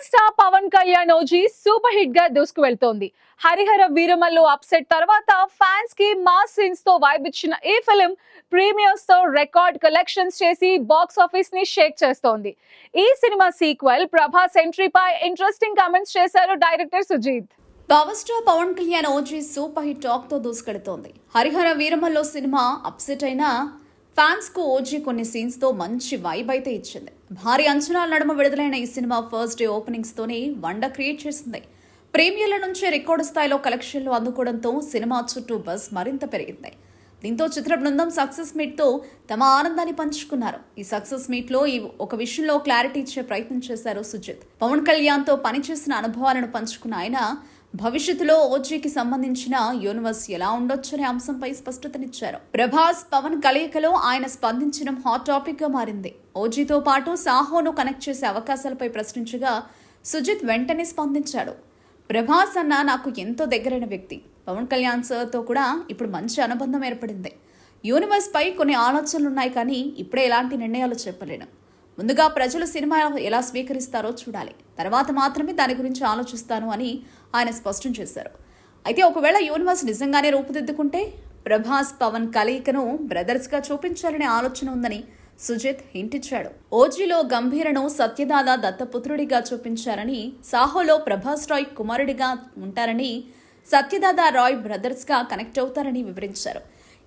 Power star Pawan Kalyan OG super హిట్గా దూసుకు వెళ్తోంది. Harihara Veeramallu upset తర్వాత ఫ్యాన్స్కి మాస్ సీన్స్తో వైబ్ ఇచ్చిన ఈ ఫిలిం ప్రీమియర్స్తో రికార్డ్ కలెక్షన్స్ చేసి బాక్స్ ఆఫీస్ని షేక్ చేస్తోంది. ఈ సినిమా సీక్వెల్ ప్రభాస్ ఎంట్రీపై ఇంట్రెస్టింగ్ కామెంట్స్ చేశారు director Sujeeth. Power star Pawan Kalyan OG super hit టాక్తో దూసుకెడుతోంది హరిహర వీరమల్లో సినిమా అప్సెట్ అయినా ఫ్యాన్స్కు ఓజీ కొన్ని సీన్స్తో మంచి వైబ్ అయితే ఇచ్చింది. భారీ అంచనాల నడుమ విడుదలైన ఈ సినిమా ఫస్ట్ డే ఓపెనింగ్స్ తోనే వండ క్రియేట్ చేసింది. ప్రీమియర్ల నుంచి రికార్డు స్థాయిలో కలెక్షన్లు అందుకోవడంతో సినిమా చుట్టూ బస్ మరింత పెరిగింది. దీంతో చిత్ర బృందం సక్సెస్ మీట్తో తమ ఆనందాన్ని పంచుకున్నారు. ఈ సక్సెస్ మీట్లో ఈ ఒక విషయంలో క్లారిటీ ఇచ్చే ప్రయత్నం చేశారు సుజిత్. పవన్ కళ్యాణ్తో పనిచేసిన అనుభవాలను పంచుకున్న ఆయన భవిష్యత్తులో ఓజీకి సంబంధించిన యూనివర్స్ ఎలా ఉండొచ్చనే అంశంపై స్పష్టతనిచ్చారు. ప్రభాస్ పవన్ కలయికలో ఆయన స్పందించడం హాట్ టాపిక్గా మారింది. ఓజీతో పాటు సాహోను కనెక్ట్ చేసే అవకాశాలపై ప్రశ్నించగా సుజిత్ వెంటనే స్పందించాడు. ప్రభాస్ అన్న నాకు ఎంతో దగ్గరైన వ్యక్తి. పవన్ కళ్యాణ్ సార్తో కూడా ఇప్పుడు మంచి అనుబంధం ఏర్పడింది. యూనివర్స్ పై కొన్ని ఆలోచనలు ఉన్నాయి కానీ ఇప్పుడే ఎలాంటి నిర్ణయాలు చెప్పలేను. ముందుగా ప్రజలు సినిమా ఎలా స్వీకరిస్తారో చూడాలి. తర్వాత మాత్రమే దాని గురించి ఆలోచిస్తాను అని ఆయన స్పష్టం చేశారు. అయితే ఒకవేళ యూనివర్స్ నిజంగానే రూపుదిద్దుకుంటే ప్రభాస్ పవన్ కలయికను బ్రదర్స్గా చూపించాలనే ఆలోచన ఉందని సుజిత్ హింటిచ్చాడు ఓజీలో గంభీరను సత్యదాద దత్తపుత్రుడిగా చూపించారని సాహోలో ప్రభాస్ రాయ్ కుమారుడిగా ఉంటారని సత్యదాద రాయ్ బ్రదర్స్గా కనెక్ట్ అవుతారని వివరించారు.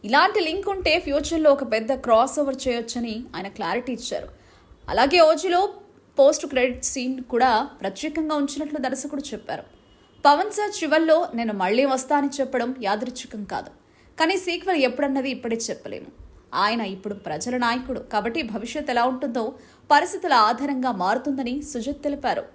ఇలాంటి లింక్ ఉంటే ఫ్యూచర్లో ఒక పెద్ద క్రాస్ ఓవర్ చేయొచ్చని ఆయన క్లారిటీ ఇచ్చారు. అలాగే ఓజీలో పోస్ట్ క్రెడిట్ సీన్ కూడా ప్రత్యేకంగా ఉంచినట్లు దర్శకుడు చెప్పారు. పవన్ సార్ చివల్లో నేను మళ్ళీ వస్తా అని చెప్పడం యాదృచ్ఛికం కాదు. కానీ సీక్వెల్ ఎప్పుడన్నది ఇప్పుడే చెప్పలేము. ఆయన ఇప్పుడు ప్రజల నాయకుడు. కాబట్టి భవిష్యత్ ఎలా ఉంటుందో పరిస్థితుల ఆధారంగా మారుతుందని సుజిత్ తెలిపారు.